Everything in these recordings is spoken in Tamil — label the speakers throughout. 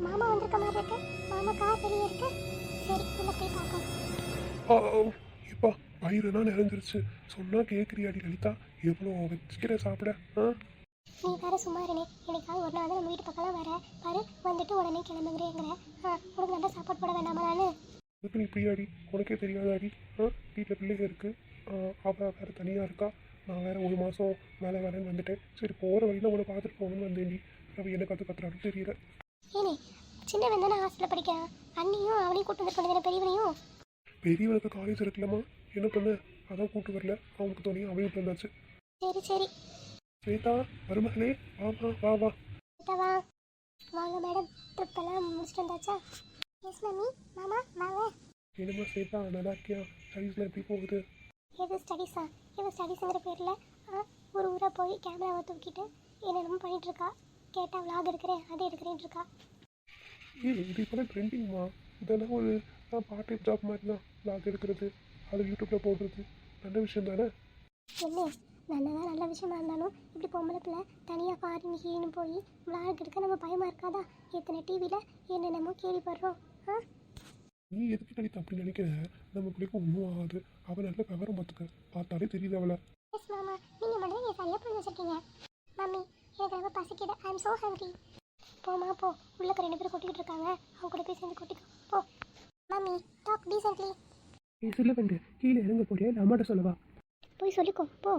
Speaker 1: மாமா வந்திருக்க மாதிரி இருக்கு. மாமா கார் வெளியே இருக்கு. சரி உள்ள போய் பார்ப்போம்
Speaker 2: இப்போ வயிறுனா நிறைஞ்சிருச்சு. சொன்னா கேட்குறியாடி லலிதா. எவ்வளோ வச்சுக்கிற சாப்பிட ஆ?
Speaker 1: நீ வேற சும்மா இருனே எனக்காவது ஒரு நாள் நம்ம வீட்டு பக்கம்லாம் வர பாரு வந்துட்டு உடனே கிளம்புங்கிறேங்கிற. ஆ உனக்கு நல்லா சாப்பாடு போட வேண்டாமா நான்?
Speaker 2: இதுக்கு நீ பிரியாடி உனக்கே தெரியாதாடி ஆ? வீட்டில் பிள்ளைங்க இருக்கு. ஆ, அவ வேற தனியாக இருக்கா. நான் வேற ஒரு மாதம் மேலே வரேன்னு வந்துட்டேன். சரி போகிற வழியில் உன்னை பார்த்துட்டு போகணும்னு வந்தேன்டி. அவ என்ன கற்று கத்துறான்னு தெரியல.
Speaker 1: ஏனே சின்னவன் தானே ஹாஸ்டலில் படிக்கிறான். அண்ணியும் அவனையும் கூட்டு வந்துருக்கணும் பெரியவனையும்.
Speaker 2: பெரியவனுக்கு காலேஜ் இருக்குல்லம்மா. என்ன பண்ண? அதான் கூட்டு வரல. அவனுக்கு துணையும் அவன் வீட்டில் இருந்தாச்சு
Speaker 1: சரி சரி.
Speaker 2: ஸ்வேதா மருமகளே வாமா வா வா
Speaker 1: கிட்டவா வாங்க மேடம் ட்ரிப் எல்லாம் முடிச்சுட்டு வந்தாச்சா? எஸ் மம்மி மாமா வாங்க.
Speaker 2: என்னம்மா ஸ்வேதா நல்லா இருக்கியா ஸ்டடீஸ்லாம் எப்படி போகுது?
Speaker 1: எது ஸ்டடீஸா எது ஸ்டடீஸுங்கிற பேரில் ஒரு ஊராக போய் கேமராவை தூக்கிட்டு என்னென்னமோ பண்ணிட்டு இருக்கா. கேட்டால் விளாக் எடுக்கிறேன் அதை எடுக்கிறேன் இருக்கா
Speaker 2: ஏய் இது இப்போ ட்ரெண்டிங்மா இதெல்லாம் ஒரு பார்ட் டைம் ஜாப் மாதிரி தான் லாக் எடுக்கிறது அது யூடியூப்பில் போடுறது. நல்ல விஷயம் தானே?
Speaker 1: என்ன? நல்லதான் நல்ல விஷயமா இருந்தாலும் இப்படி பொம்பளை பிள்ளை தனியாக ஃபாரின் கீழே போய் விளாக் எடுக்க நம்ம பயமாக இருக்காதா? எத்தனை டிவியில் என்னென்னமோ கேள்விப்படுறோம் ஆ?
Speaker 2: நீ எதுக்கு கணித்த அப்படி நினைக்கிற? நம்ம பிள்ளைக்கு ஒன்றும் ஆகாது. அவள் நல்ல விவரம் பார்த்துக்க. பார்த்தாலே தெரியுது அவளை.
Speaker 1: எஸ் மாமா. நீங்கள் மட்டும் நீங்கள் சரியாக புரிஞ்சு வச்சிருக்கீங்க. மம்மி எனக்கு ரொம்ப பசிக்குது. ஐ எம் ஸோ ஹங்க்ரி போமா போ. உள்ளக்க ரெண்டு பேரும் கொட்டிக்கிட்டு இருக்காங்க. அவங்க கூட போய் சேர்ந்து கொட்டிக்கோ போ. மம்மி டாக் டீசென்ட்லி
Speaker 2: நீ சொல்ல வந்து கீழே இறங்க போறியா? இல்லை அம்மாட்ட சொல்லவா?
Speaker 1: போய் சொல்லிக்கோ. போ.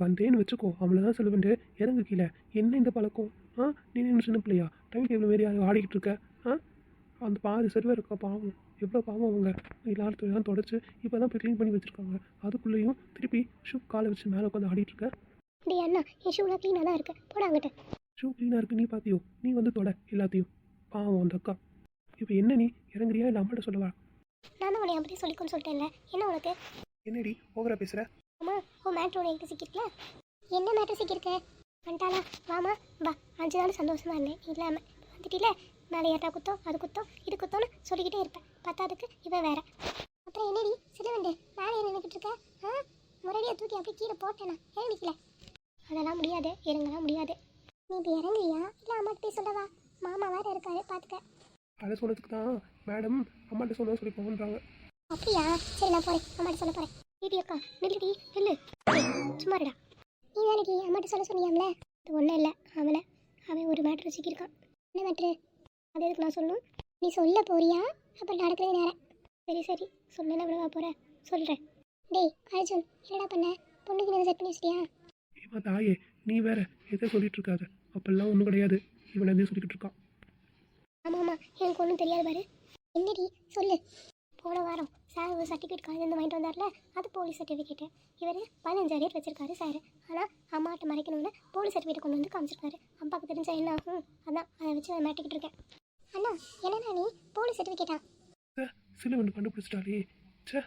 Speaker 2: வந்தேன்னு வச்சுக்கோ. அவ்வளோதான் சொல்ல வேண்டு இறங்கு கீழே. என்ன இந்த பழக்கம்? ஆ? நீ என்ன சின்ன பிள்ளையா? டைம் டேபிள் மாரி யாரும் ஆடிக்கிட்டு இருக்க. ஆ? அந்த பாரு செல்வம் இருக்கா? பாவம். எவ்வளோ பாவம் அவங்க. எல்லாரும் தான் தொடச்சி இப்போ தான் போய் க்ளீன் பண்ணி வச்சுருக்காங்க. அதுக்குள்ளேயும் திருப்பி ஷூ காலை வச்சு மேலே உட்காந்து ஆடிட்டு
Speaker 1: இப்படி அண்ணா என் ஷூலாம் க்ளீனாக தான் இருக்கு. போட அங்கிட்ட
Speaker 2: ஷூ க்ளீனாக இருக்கு நீ பார்த்தியோ நீ வந்து தொட எல்லாத்தையும். பாவம் அந்த அக்கா. இப்போ என்ன நீ? இறங்குறியா? இல்லை அம்மாட்ட சொல்லவா?
Speaker 1: நான் தான் உன்னை அப்படியே சொல்லிக்கோன்னு சொல்லிட்டேன்ல. என்ன உனக்கு?
Speaker 2: என்னடி ஓவரா பேசுகிற
Speaker 1: அம்மா உன் மேட்ரோட எங்கே சிக்கிருக்கல என்ன மேட்ரு சிக்கியிருக்க? வந்துட்டாளா? வாமா வா. அஞ்சு நாள் சந்தோஷமா இருந்தேன். இல்லாமல் வந்துட்டில? மேலே ஏட்டா குத்தம் அது குத்தம் இது குத்தம்னு சொல்லிக்கிட்டே இருப்பேன். பத்தாதுக்கு இவன் வேற. அப்புறம் என்னடி? சிலுவண்டு மேலே நின்றுக்கிட்டு இருக்க? ஆ? முரடியை தூக்கி அப்படியே கீழே போட்டேனா? இறங்கிக்கல அதெல்லாம் முடியாது இறங்கலாம் முடியாது. நீ இப்போ இறங்குறியா? இல்லை அம்மாட்ட போய் சொல்லவா? மாமா வேற இருக்காரு பார்த்துக்க
Speaker 2: அதை சொன்னதுக்கு தான் மேடம் அம்மாட்ட சொன்னா சொல்லி போகன்றாங்க
Speaker 1: அப்படியா? சரி நான் போறேன். அம்மாட்ட சொல்ல போறேன். டிடி அக்கா நில்லுடி நில்லு. சும்மா இருடா. நீ தானடி அம்மாட்ட சொல்ல சொன்னியாம்ல? அது ஒன்றும் இல்லை அவனை அவன் ஒரு மேட்ரு சிக்கியிருக்கான். என்ன மேட்ரு அது எதுக்கு நான் சொல்லணும்? நீ சொல்ல போறியா? அப்போ நடக்கிறது நேரம் சரி சரி. சொன்னா விடவா போற? சொல்கிறேன் டேய் அர்ஜுன் என்னடா பண்ண? பொண்ணுக்கு நீ செட் பண்ணி வச்சிட்டியா?
Speaker 2: ஏமா தாயே நீ வேற எதை சொல்லிட்டு இருக்காத அப்பெல்லாம் ஒன்றும் கிடையாது. இவன் எதையும் சொல்லிக்கிட்டு இருக்கான்?
Speaker 1: ஆமாம் ஆமாம் எனக்கு ஒன்றும் தெரியாது பாரு. என்னடி? சொல்லு. போன வாரம் சார் ஒரு சர்டிஃபிகேட் காலேஜ் வாங்கிட்டு வந்தார்ல அது போலீஸ் சர்டிஃபிகேட்டு இவர் பதினஞ்சாயிரம் வச்சிருக்காரு சார் ஆனால் அம்மாட்ட மறைக்கணும்னு போலீஸ் சர்டிஃபிகேட் கொண்டு வந்து காமிச்சிருக்காரு. அப்பாவுக்கு தெரிஞ்சா என்ன ஆகும்? அதான் அதை வச்சு நான் மாட்டிக்கிட்டு இருக்கேன். அண்ணா என்னண்ணா நீ? போலீஸ் சர்டிஃபிகேட்டா
Speaker 2: ச்சே, சிலுவன் கண்டுபிடிச்சிட்டாலே ச்சே.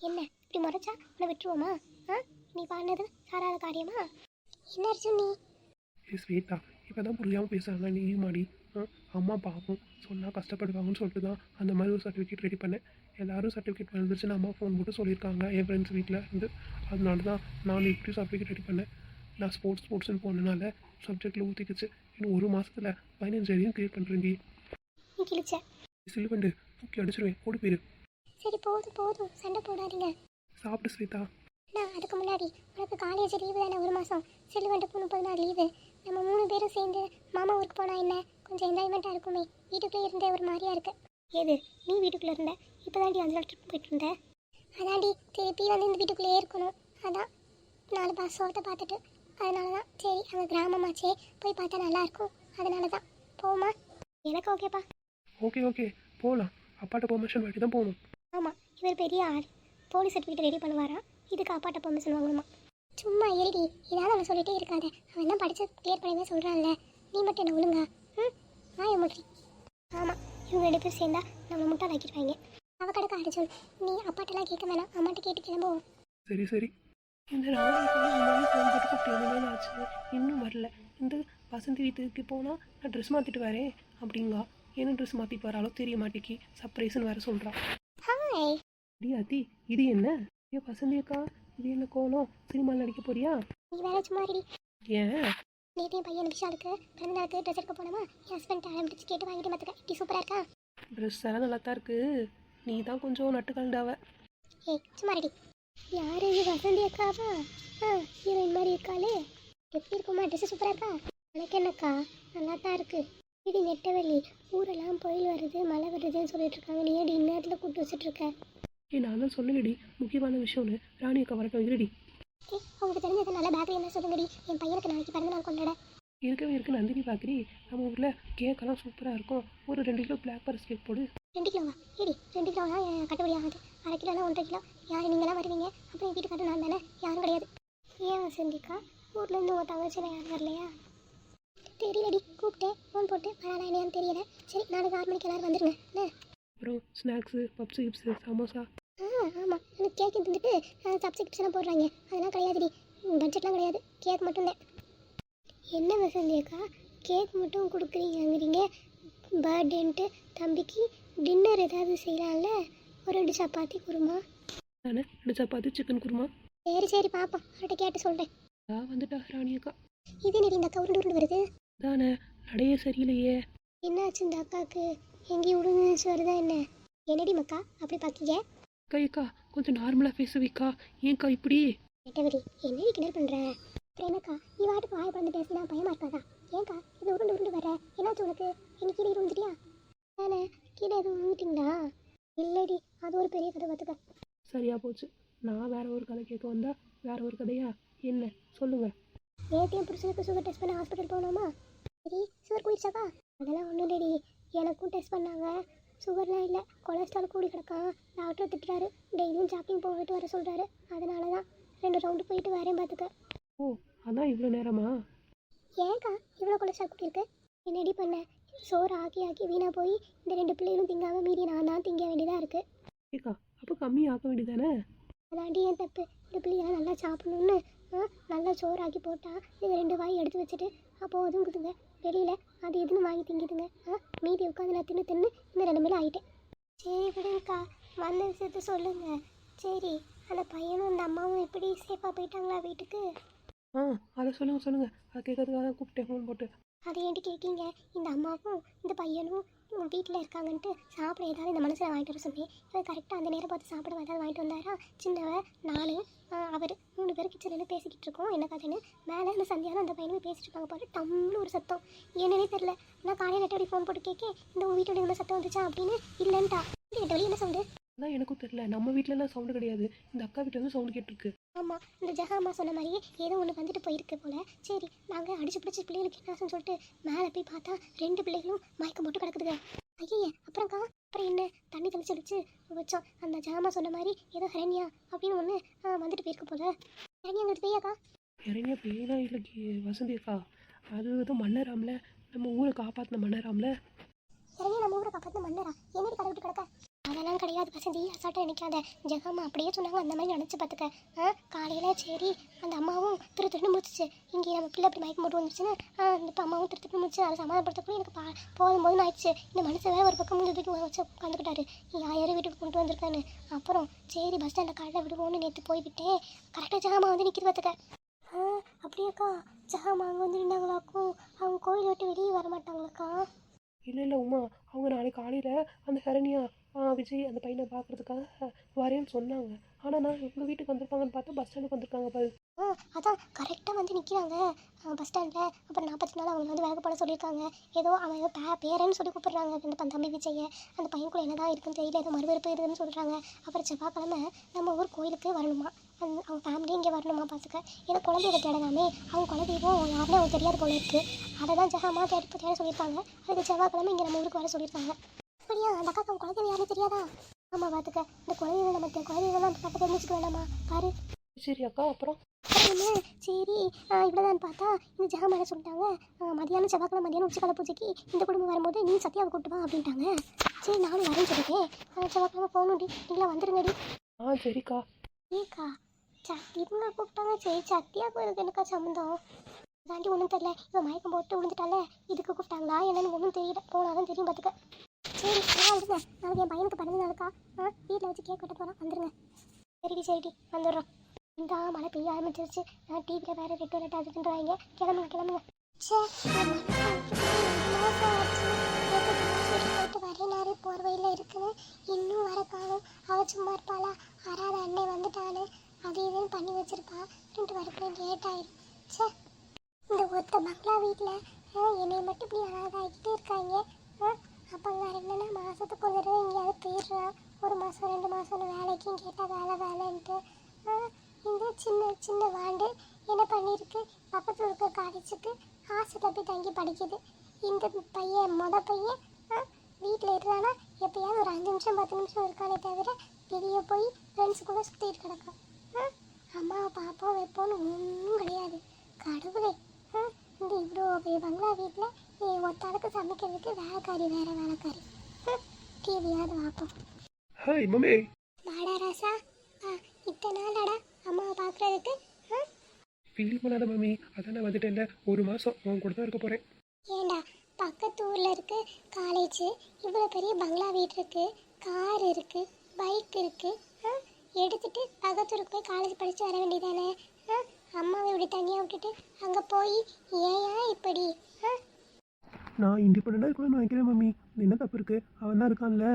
Speaker 1: என்ன? இப்படி முறைச்சா? உன்னை விட்டுருவோமா? ஆ? நீ பண்ணது சாராத காரியமா? என்ன அர்ஜுன் நீ
Speaker 2: ஏ ஸ்வேதா இப்போ தான் புரியாமல் பேசுகிறாங்க நீ மாடி. அம்மா பாவம். சொன்னால் கஷ்டப்படுவாங்கன்னு சொல்லிட்டு தான் அந்த மாதிரி ஒரு சர்டிஃபிகேட் ரெடி பண்ணேன். எல்லாரும் சர்டிஃபிகேட் வந்துருச்சுன்னு அம்மா ஃபோன் போட்டு சொல்லியிருக்காங்க என் ஃப்ரெண்ட்ஸ் வீட்டில் இருந்து. அதனால தான் நான் இப்படி சர்டிஃபிகேட் ரெடி பண்ணேன். நான் ஸ்போர்ட்ஸ் ஸ்போர்ட்ஸ்னு போனனால சப்ஜெக்டில் ஊற்றிக்கிச்சு இன்னும் ஒரு மாதத்தில் பதினஞ்சாயிரம் கிளியர் பண்ணுறேன்
Speaker 1: நீ கிழிச்ச.
Speaker 2: சிலுவண்டு தூக்கி அடிச்சிருவேன். ஓடி போயிரு.
Speaker 1: சரி போதும் போதும். சண்டை போடாதீங்க.
Speaker 2: சாப்பிட்டு ஸ்வேதா.
Speaker 1: நான் அதுக்கு முன்னாடி. உனக்கு காலேஜ் லீவு தானே ஒரு மாதம் செல்லுவன்ட்டு முப்பது நாள் லீவு நம்ம மூணு பேரும் சேர்ந்து மாமா ஊருக்கு போனால் என்ன? கொஞ்சம் என்ஜாய்மெண்ட்டாக இருக்குமே. வீட்டுக்குள்ளே இருந்தே ஒரு மாதிரியா இருக்கு. ஏது நீ வீட்டுக்குள்ளே இருந்த? இப்போ தாண்டி அஞ்சு நாள் ட்ரிப் போயிட்டு இருந்த? அதாண்டி திருப்பி வந்து இந்த வீட்டுக்குள்ளேயே இருக்கணும். அதான். நாலு பாசோட்டை பார்த்துட்டு. அதனால தான் சரி அங்கே கிராமமாச்சே. போய் பார்த்தா நல்லா இருக்கும். அதனால தான் போமா எனக்கு ஓகேப்பா
Speaker 2: ஓகே ஓகே போகலாம் அப்பாட்ட பெர்மிஷன் வாங்கி தான் போகணும்.
Speaker 1: ஆமாம் இவர் பெரிய ஆள். போலீஸ் சர்டிஃபிகேட் ரெடி பண்ணுவாராம். இதுக்கு அப்பாட்ட பெர்மிஷன் வாங்கணுமா? சும்மா எழுதி ஏதாவது அவன் சொல்லிட்டே இருக்காத. அவன் தான் படிச்சு கிளியர் பண்ணவே சொல்கிறான்ல நீ மட்டும் என்ன ஒழுங்கா? ம்? நான் முட்டி. ஆமாம் இவங்க ரெண்டு பேரும் சேர்ந்தா நம்மளை முட்டாள் ஆக்கிடுவாங்க அவ கடக்க அடிச்சோம் நீ அப்பாட்டெல்லாம் கேட்க வேணாம். அம்மாட்ட கேட்டு கிளம்புவோம்.
Speaker 2: சரி சரி. இந்த ஃபோன் போட்டு கூப்பிட்டு ஆச்சு. இன்னும் வரல. இந்த வசந்தி வீட்டுக்கு போனால் நான் ட்ரெஸ் மாற்றிட்டு வரேன் அப்படிங்கா. என்ன ட்ரெஸ் மாற்றிட்டு வராளோ தெரிய மாட்டேக்கி. சர்ப்ரைஸ்னு வேற சொல்கிறான்
Speaker 1: ஹாய்
Speaker 2: அடி அத்தி இது என்ன? ஏ வசந்தி அக்கா இது என்ன கோலம்? சினிமாவில் நடிக்க போறியா?
Speaker 1: நீ வேற சும்மா இருடி
Speaker 2: ஏன்?
Speaker 1: நேற்று என் பையன் விஷாலுக்கு பிறந்தநாளுக்கு ட்ரெஸ் எடுக்க போனோமா? என் ஹஸ்பண்ட் ஆரம்பிச்சு கேட்டு வாங்கிட்டு பார்த்துக்க இப்படி சூப்பராக இருக்கா?
Speaker 2: ட்ரெஸ் எல்லாம் நல்லா தான் இருக்குது நீ தான் கொஞ்சம் நட்டு கலண்டாவ
Speaker 1: ஏய் சும்மா ரெடி யாரு இது வசந்தி அக்காவா? ஆ ஹீரோயின் மாதிரி இருக்காளே. எப்படி இருக்குமா? ட்ரெஸ் சூப்பராக இருக்கா? உனக்கு என்னக்கா? நல்லா தான் இருக்கு. இடி நெட்டவெளி ஊரெல்லாம் புயல் வருது மழை வருதுன்னு சொல்லிட்டு இருக்காங்க. நீ ஏடி இந்நேரத்தில் கூப்பிட்டு வச்சுட்டு இருக்க?
Speaker 2: ஏய் நான் தான் சொல்லலடி முக்கியமான விஷயம்னு ராணி அக்கா வரட்டும் இருடி.
Speaker 1: ஏய் உங்களுக்கு தெரிஞ்சது நல்ல பேக்கரி என்ன சொல்லுங்கடி என் பையனுக்கு நாளைக்கு பிறந்த நாள் கொண்டாட.
Speaker 2: இருக்கவே இருக்கு நந்தினி பார்க்குறி நம்ம ஊரில் கேக்கெல்லாம் சூப்பராக இருக்கும். ஒரு ரெண்டு கிலோ பிளாக் ஃபாரஸ்ட் கேக் போடு.
Speaker 1: ரெண்டு கிலோவா? ஏடி ரெண்டு என் கட்டுப்படி ஆகாது. அரை கிலோனா ஒன்றரை கிலோ. யார் நீங்களாம் வருவீங்க. அப்புறம் என் வீட்டுக்காரர் நான் தானே? யாரும் கிடையாது. ஏன் வசந்திக்கா? ஊர்லேருந்து உங்கள் தங்கச்சியில் யாரும் வரலையா? தெரியலடி கூப்பிட்டேன். ஃபோன் போட்டு வரானா என்னன்னு தெரியல. சரி நாளைக்கு ஆறு மணிக்கு எல்லாரும் வந்துருங்க. என்ன?
Speaker 2: அப்புறம் ஸ்நாக்ஸு பப்ஸு கிப்ஸு சமோசா
Speaker 1: கேக் கிப்ஸ் எல்லாம் போடுறாங்க. அதெல்லாம் கிடையாதுடி. பட்ஜெட்லாம் கிடையாது. கேக் மட்டும்தான் என்ன வசந்தி அக்கா? கேக் மட்டும் கொடுக்குறீங்கிறீங்க பர்த்டேன்ட்டு தம்பிக்கு டின்னர் ஏதாவது செய்யலாம்ல? ஒரு ரெண்டு சப்பாத்தி குருமா.
Speaker 2: ரெண்டு சப்பாத்தி சிக்கன் குருமா?
Speaker 1: சரி சரி பாப்போம். அவர்கிட்ட கேட்டு சொல்கிறேன்
Speaker 2: நான் வந்துட்டா ராணி அக்கா.
Speaker 1: இது நெறி இந்த அக்கா உருண்டு உருண்டு வருது?
Speaker 2: தானே? நடையே சரியில்லையே.
Speaker 1: என்னாச்சு இந்த அக்காவுக்கு? எங்கேயும் உருண்டு வருதா என்ன? என்னடி மக்கா அப்படி பார்க்கீங்க
Speaker 2: அக்கா கொஞ்சம் நார்மலாக பேசுவிக்கா. ஏன்க்கா இப்படி?
Speaker 1: நெட்டவரி என்னடி கிண்டல் பண்ணுற என்னக்கா நீ வாட்டுக்கு வாய் பறந்து பேசினா பயமா இருக்காதா? ஏன்க்கா இது உருண்டு உருண்டு வர என்னாச்சு உனக்கு? எங்க கீழே விழுந்துட்டியா தானே கீழே எதுவும் விழுந்துட்டீங்களா இல்லடி அது ஒரு பெரிய கதை பார்த்துக்க.
Speaker 2: சரியா போச்சு. நான் வேற ஒரு கதை கேட்க வந்தா வேற ஒரு கதையா? என்ன? சொல்லுங்க.
Speaker 1: நேற்று என் புருஷனுக்கு சுகர் டெஸ்ட் பண்ண ஹாஸ்பிட்டல் போனோமா? சரி சுகர் போயிடுச்சாப்பா அதெல்லாம் ஒன்றும் இல்லடி. எனக்கும் டெஸ்ட் பண்ணாங்க. சுகர்லாம் இல்லை. கொலஸ்ட்ரால் கூடி கிடக்கான். டாக்டர் திட்டுறாரு. டெய்லியும் ஜாக்கிங் போயிட்டு வர சொல்கிறாரு அதனால தான் ரெண்டு ரவுண்டு போயிட்டு வரேன் பார்த்துக்க
Speaker 2: ஓ அதான் இவ்வளோ நேரமா?
Speaker 1: ஏன்க்கா இவ்வளோ கொலஸ்ட்ரால் கூடி இருக்கு என்னடி பண்ண? சோறு ஆக்கி ஆக்கி வீணாக போய் இந்த ரெண்டு பிள்ளைகளும் திங்காம மீதி நான் தான் திங்க வேண்டியதாக இருக்குது
Speaker 2: ஏக்கா அப்போ கம்மி ஆக்க வேண்டியதானே?
Speaker 1: அதாண்டி என் தப்பு. இந்த பிள்ளைங்க நல்லா சாப்பிடணும்னு ஆ, நல்லா சோறு ஆக்கி போட்டா இது ரெண்டு வாய் எடுத்து வச்சுட்டு அப்போ ஒதுங்குதுங்க வெளியில் அது எதுன்னு வாங்கி திங்கிதுங்க ஆ மீதி உட்காந்து நான் தின்னு தின்னு இந்த நிலமையில ஆயிட்டேன். சரி விடுங்கக்கா. வந்த விஷயத்த சொல்லுங்க. சரி அந்த பையனும் அந்த அம்மாவும் எப்படி சேஃபாக போயிட்டாங்களா வீட்டுக்கு?
Speaker 2: ஆ அதை சொல்லுங்க சொல்லுங்க. அதை கேட்கறதுக்காக கூப்பிட்டேன் ஃபோன் போட்டு.
Speaker 1: அதை ஏன்ட்டு கேட்கீங்க இந்த அம்மாவும் இந்த பையனும் வீட்டில் இருக்காங்கன்ட்டு சாப்பிட ஏதாவது இந்த மனசில் வாங்கிட்டு வர சொன்னேன். இவன் கரெக்டாக அந்த நேரம் பார்த்து சாப்பிட ஏதாவது வாங்கிட்டு வந்தாரா? சின்னவ நான் அவர் மூணு பேர் கிச்சனில் பேசிக்கிட்டு இருக்கோம். என்ன கதைன்னு? மேலே இந்த சந்தியாவும் அந்த பையனுமே பேசிட்டு இருக்காங்க பாரு. டம்னு ஒரு சத்தம். என்னன்னே தெரில நான் காலையில் நெட்டடி ஃபோன் போட்டு கேட்க இந்த உங்கள் வீட்டோட இந்த சத்தம் வந்துச்சா அப்படின்னு? இல்லைன்ட்டா. எட்டு வழி என்ன சவுண்டு
Speaker 2: அதான் எனக்கும் தெரியல. நம்ம வீட்டிலலாம் சவுண்டு கிடையாது. இந்த அக்கா வீட்டில் வந்து சவுண்டு கேட்டிருக்கு.
Speaker 1: ஆமாம் இந்த ஜஹாமா சொன்ன மாதிரியே ஏதோ ஒன்று வந்துட்டு போயிருக்கு போல. சரி நாங்கள் அடிச்சு பிடிச்சி பிள்ளைகளுக்கு என்ன சொல்லிட்டு மேலே போய் பார்த்தா ரெண்டு பிள்ளைகளும் மயக்கம் போட்டு கிடக்குதுங்க. ஐயே அப்புறம்க்கா அப்புறம் என்ன? தண்ணி தெளிச்சு தெளிச்சு வச்சோம். அந்த ஜஹாமா சொன்ன மாதிரி ஏதோ ஹரண்யா அப்படின்னு ஒன்று வந்துட்டு போயிருக்கு போல. ஹரண்யாங்கிறது பெய்யாக்கா
Speaker 2: இறங்கிய பேனா இல்லை வசந்தி அக்கா. அது ஏதோ மன்னராம்ல. நம்ம ஊரை காப்பாற்றின மன்னராம்ல.
Speaker 1: ஹரண்யா நம்ம ஊரை காப்பாற்ற மன்னரா? என்னடி கடை விட்டு கிடக்க? அதெல்லாம் கிடையாது வசந்தி. அசாட்டை நினைக்காத. ஜெகம்மா அப்படியே சொன்னாங்க. அந்த மாதிரி நினச்சி பார்த்துக்க. ஆ காலையில் சரி. அந்த அம்மாவும் திரு திருட்டு முடிச்சிச்சு இங்கே நம்ம பிள்ளை அப்படி மயக்கம் போட்டு வந்துச்சுன்னு இப்போ அந்த அம்மாவும் திரு திருட்டு முடிச்சு அதை சமாதானப்படுத்தக்குள்ள எனக்கு பா போதும் போதும் ஆயிடுச்சு. இந்த மனுஷன் வேறு ஒரு பக்கம் முந்தி வீட்டுக்கு வச்சு உட்காந்துக்கிட்டாரு யாரும் வீட்டுக்கு கொண்டு வந்திருக்கான்னு. அப்புறம் சரி பஸ் ஸ்டாண்டில் காலையில் விடுவோன்னு நேற்று போய்விட்டேன். கரெக்டாக ஜெகம்மா வந்து நிற்கிது பார்த்துக்க. ஆ அப்படியாக்கா ஜெகம்மா அங்கே வந்து நின்னாங்களாக்கும்? அவங்க கோயில் விட்டு வெளியே வர மாட்டாங்களாக்கா?
Speaker 2: இல்லை இல்லை உமா. அவங்க நாளைக்கு காலையில் அந்த ஹரணியா விஜய் அந்த பையனை பார்க்கறதுக்காக வரேன்னு சொன்னாங்க. ஆனால் நான் எங்கள் வீட்டுக்கு வந்திருப்பாங்கன்னு பார்த்தா பஸ் ஸ்டாண்டுக்கு வந்திருக்காங்க பாரு.
Speaker 1: ஆ அதான் கரெக்டாக வந்து நிற்கிறாங்க பஸ் ஸ்டாண்டில் அப்புறம் நாற்பத்தி நாள் அவங்க வந்து வேலை போட சொல்லியிருக்காங்க. ஏதோ அவன் ஏதோ பே பேரன்னு சொல்லி கூப்பிட்றாங்க. அந்த தம்பி விஜயை அந்த பையனுக்குள்ள என்னதான் இருக்குன்னு தெரியல. ஏதோ மறுவெறுப்பு இருக்குதுன்னு சொல்கிறாங்க அப்புறம் செவ்வாய்க்கிழமை நம்ம ஊர் கோயிலுக்கு வரணுமா? அந்த அவங்க ஃபேமிலி இங்கே வரணுமா பார்த்துக்க? ஏன்னா குழந்தைய தேடலாமே. அவங்க குலதெய்வம் யாருன்னு அவங்க தெரியாத போல இருக்குது அதை தான் ஜெகமா தேடி தேட சொல்லியிருக்காங்க. அதுக்கு செவ்வாய்க்கிழமை இங்கே நம்ம ஊருக்கு வர சொல்லியிருக்காங்க. அப்படியா? அந்த அக்காக்கு அவங்க குழந்தை யாருன்னு தெரியாதா? ஆமாம் பார்த்துக்க இந்த குழந்தைங்க நம்ம குழந்தைங்களாம் பக்கத்தில் தெரிஞ்சுக்க வேண்டாமா? பாரு.
Speaker 2: சரி அக்கா அப்புறம்?
Speaker 1: சரி இவ்வளோதான் பார்த்தா இந்த ஜெகா மேலே சொல்லிட்டாங்க. மதியானம் செவ்வாய்க்கிழமை மதியானம் உச்சிக்கால பூஜைக்கு இந்த குடும்பம் வரும்போது நீ சத்யாவை கூட்டு வா அப்படின்ட்டாங்க. சரி நானும் வரேன்னு சொல்லிட்டேன் செவ்வாய்க்கிழமை போகணும்டி நீங்களா வந்துருங்கடி
Speaker 2: ஆ சரிக்கா.
Speaker 1: ஏக்கா சத்தி இவங்க கூப்பிட்டாங்க. சரி சத்தியா கோயிலுக்கு எனக்கா சம்மந்தம்? தாண்டி ஒன்றும் தெரியல. இவன் மயக்கம் போட்டு விழுந்துட்டால இதுக்கு கூப்பிட்டாங்களா? என்னன்னு ஒன்றும் தெரியல. போனாலும் தெரியும் பார்த்துக்க சரி நான் விடுங்க நாளைக்கு என் பையனுக்கு பிறந்த நாளுக்கா ஆ வீட்டில் வச்சு கேக் வெட்ட போகிறோம் வந்துடுங்க சரிடி சரிடி. வந்துடுறோம். இந்த மழை பெய்ய ஆரம்பிச்சிருச்சு. டிவியில் வேறு ரெட் அலர்ட் அதுன்றாங்க கிளம்புங்க கிளம்புங்க. ச்சே, என் வரேனாரு, இருக்குன்னு இன்னும் வர அவள் சும்மா இருப்பாளா? ஆறாத அண்ணன் வந்துட்டானு. அது இதுன்னு பண்ணி வச்சிருப்பா. ரெண்டு வரக்குள்ள லேட் ஆயிடும் ச்சே. இந்த ஒருத்த பங்களா வீட்டில் என்னை மட்டும் இப்படி அழகாகிட்டே இருக்காங்க. ஆ, அப்போ வேறு என்னென்னா மாதத்துக்கு ஒரு தடவை எங்கேயாவது போயிடுறான். ஒரு மாதம் ரெண்டு மாதம் வேலைக்கும் கேட்டால் வேலை வேலைன்ட்டு. இந்த சின்ன சின்ன வாண்டு என்ன பண்ணியிருக்கு? பக்கத்தில் இருக்க காலேஜுக்கு ஹாஸ்டலில் போய் தங்கி படிக்குது. இந்த பையன் மொத பையன் வீட்டில் இருந்தானா எப்பயாவது ஒரு அஞ்சு நிமிஷம் பத்து நிமிஷம் இருக்கானே தவிர வெளியே போய் ஃப்ரெண்ட்ஸ் கூட சுற்றிட்டு கிடக்கும் ஆ, அம்மாவை பார்ப்போம் வைப்போம்னு ஒன்றும் கிடையாது. கடவுளே. இவ்வளோ பங்களா வீட்டில் ஒத்தாளுக்கு சமைக்கிறதுக்கு வேலைக்காரி வேற வேலைக்காரி. டிவியாவது பார்ப்போம்
Speaker 2: ஹாய் மம்மி.
Speaker 1: வாடா ராசா. ஆ இத்தனை நாளாடா அம்மாவை பார்க்குறதுக்கு.
Speaker 2: ஃபீல் பண்ணாத மம்மி அதான் நான் வந்துட்டேன்ல. ஒரு மாதம் உன் கூட தான் இருக்க போகிறேன்
Speaker 1: ஏண்டா பக்கத்து ஊரில் இருக்கு காலேஜ் இவ்வளோ பெரிய பங்களா வீடு இருக்கு கார் இருக்கு பைக் இருக்கு எடுத்துட்டு பக்கத்தூருக்கு போய் காலேஜ் படித்து வர வேண்டியதானே? அம்மாவை இப்படி தனியாக விட்டுட்டு அங்கே போய் ஏயா இப்படி
Speaker 2: நான் இண்டிபெண்டாக இருக்கணும்னு நினைக்கிறேன் மம்மி. என்ன தப்பு இருக்குது அவன் தான் இருக்கான்ல.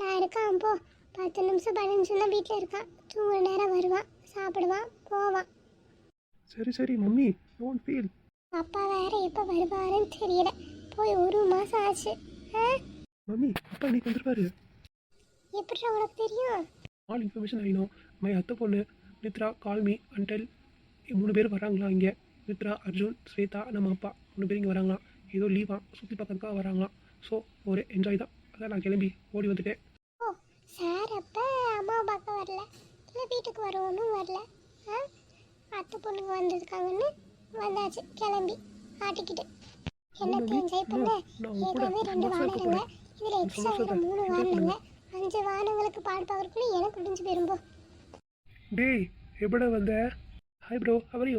Speaker 1: நான் இருக்கான் போ. பத்து நிமிஷம் பதினஞ்சு நிமிஷம் தான் வீட்டில் இருக்கான். தூங்குற நேரம் வருவான் சாப்பிடுவான் போவான்.
Speaker 2: சரி சரி மம்மி. டோன்ட் ஃபீல்
Speaker 1: அப்பா வேற எப்போ வருவாருன்னு தெரியல. போய் ஒரு மாதம் ஆச்சு
Speaker 2: மம்மி அப்பா இன்னைக்கு வந்துருப்பாரு
Speaker 1: எப்படி உனக்கு தெரியும்?
Speaker 2: ஆல் இன்ஃபர்மேஷன் ஐனோ மை அத்தை பொண்ணு நித்ரா கால்மி அண்டல் மூணு பேர் வராங்களா இங்கே? நித்ரா அர்ஜுன் ஸ்வேதா நம்ம அப்பா மூணு பேர் இங்கே வராங்களாம் ஏதோ லீவா சுற்றி பார்க்கறதுக்காக வராங்களாம் ஸோ ஒரு என்ஜாய் தான். அதான் நான் கிளம்பி ஓடி வந்துட்டேன்.
Speaker 1: சார் அப்போ அம்மாவை பார்க்க வரல? இல்லை வீட்டுக்கு வருவோன்னு வரல. அத்தை பொண்ணுங்க வந்திருக்காங்கன்னு வந்தாச்சு. கிளம்பி. ஆட்டிக்கிட்டு. என்னத்தை என்ஜாய் பண்ண? ஏற்கனவே ரெண்டு இதில் எக்ஸ்ட்ரா
Speaker 2: சந்தோஷத்தை
Speaker 1: வேறு மூணு வானங்க அஞ்சு வானங்களுக்கு பாடு எனக்கு முடிஞ்சு போயிரும்போ.
Speaker 2: டேய் எப்படா வந்த? ஹாய் ப்ரோ அவரையோ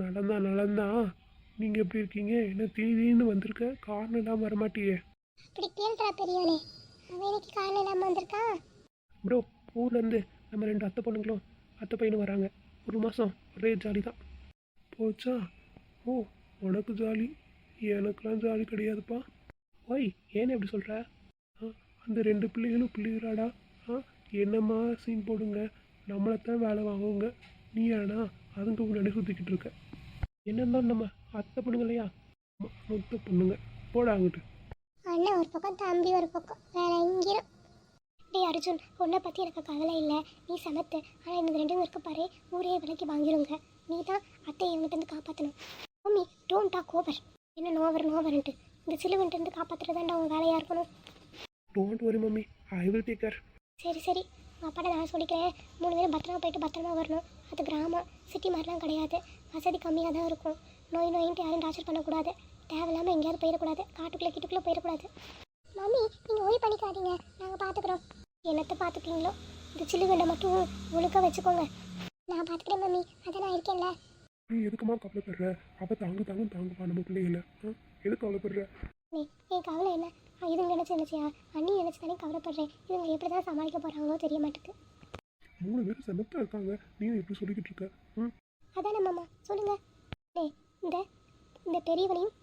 Speaker 2: நடந்தா நடந்தா. நீங்கள் எப்படி இருக்கீங்க? என்ன திடீர்னு வந்திருக்க? காரணம் இல்லாமல் வரமாட்டியே.
Speaker 1: அப்படி கேள்றா பெரியவனே அவன் இன்னைக்கு காலையில் இல்லாமல் வந்திருக்கான்
Speaker 2: ப்ரோ ஊர்லேருந்து நம்ம ரெண்டு அத்தை பொண்ணுங்களும் அத்தை பையனும் வராங்க. ஒரு மாதம் ஒரே ஜாலி தான். போச்சா? ஓ உனக்கு ஜாலி. எனக்குலாம் ஜாலி கிடையாதுப்பா. ஓய் ஏன் எப்படி சொல்கிற ஆ அந்த ரெண்டு பிள்ளைகளும் பிள்ளைகளாடா. ஆ என்னம்மா சீன் போடுங்க. நம்மளைத்தான் வேலை வாங்குங்க நீ ஏன்னா அதுங்க முன்னாடி சுற்றிக்கிட்டு இருக்க. என்னன்னா நம்ம அத்தை பொண்ணுங்க இல்லையா மொத்த பொண்ணுங்க. போடா அங்கிட்டு.
Speaker 1: அண்ணன் ஒரு பக்கம் தம்பி ஒரு பக்கம். வேற எங்கேயும். டேய் அர்ஜுன் உன்னை பற்றி எனக்கு கவலை இல்லை. நீ சமத்து. ஆனால் இந்த ரெண்டும் இருக்க பாரு. ஊரே விலைக்கு வாங்கிடுங்க நீ தான் அத்தை இவங்கிட்டேருந்து காப்பாற்றணும் மம்மி டோன்ட் டாக் ஓவர் என்ன நோவர் நோவர்ன்ட்டு இந்த சிலுவன்ட்டு காப்பாற்றுறதாண்டா உன் வேலையாக இருக்கணும்.
Speaker 2: Don't worry mummy I will take
Speaker 1: சரி சரி. உங்கள் அப்பாட்ட நான் சொல்லிக்கிறேன். மூணு பேரும் பத்திரமா போயிட்டு பத்திரமா வரணும். அது கிராமம் சிட்டி மாதிரிலாம் கிடையாது. வசதி கம்மியாக தான் இருக்கும். நோய் நோயின்ட்டு யாரும் டார்ச்சர் பண்ணக்கூடாது. தேவையில்லாமல் எங்கேயாவது போயிடக்கூடாது. காட்டுக்குள்ளே கிட்டுக்குள்ளே போயிடக்கூடாது. மம்மி நீங்கள் ஓய் பண்ணிக்காதீங்க. நாங்கள் பார்த்துக்குறோம் என்னத்தை பார்த்துப்பீங்களோ இந்த சில்லுகண்டை மட்டும் ஒழுக்க வச்சுக்கோங்க. நான் பார்த்துக்கிறேன் மம்மி அதை நான் இருக்கேன்ல.
Speaker 2: நீ எதுக்குமா கவலைப்படுற? அவ தாங்க தாங்க தாங்கப்பா நம்ம பிள்ளைகள? எதுக்கு கவலைப்படுற?
Speaker 1: நீ என் கவலை என்ன? ஆ, இதுங்க நினச்சி நினச்சியா? அண்ணி நினச்சி தானே கவலைப்படுறேன். இதுங்க எப்படி தான் சமாளிக்க போகிறாங்களோ தெரிய மாட்டேங்குது.
Speaker 2: மூணு பேரும் செமத்தா இருக்காங்க. நீ எப்படி சொல்லிக்கிட்டு இருக்க. ம்.
Speaker 1: அதானே மாமா. சொல்லுங்க. டேய் இந்த இந்த பெரியவனையும்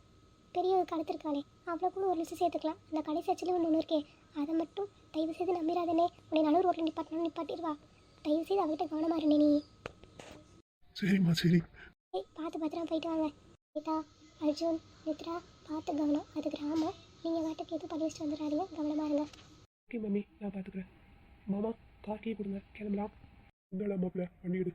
Speaker 1: பெரிய கடத்திருக்காளே அவ்வளோக்குன்னு ஒரு லிஸ்ட் சேர்த்துக்கலாம். அந்த கடைசி அச்சில் ஒன்று ஒன்று இருக்கே. அதை மட்டும் தயவு செய்து நம்பிடாதனே உன்னை நல்ல ரோட்டில் நிப்பாட்டணும் நிப்பாட்டிடுவா தயவு செய்து அவகிட்ட கவனமா இருந்தே நீ.
Speaker 2: சரிம்மா சரி.
Speaker 1: ஏய் பார்த்து பத்திரமா போயிட்டு வாங்க. கீதா அர்ஜுன் நித்ரா பார்த்து கவனம். அது கிராமம் நீங்கள் வாட்டுக்கு எதுவும் பண்ணி வச்சுட்டு வந்துடாதீங்க. கவனமாக இருங்க.
Speaker 2: Okay mummy. நான் பார்த்துக்கிறேன். மாமா கார் கொடுங்க. கிளம்பலாம். இந்தாடா மாப்பிள்ள வண்டி எடு.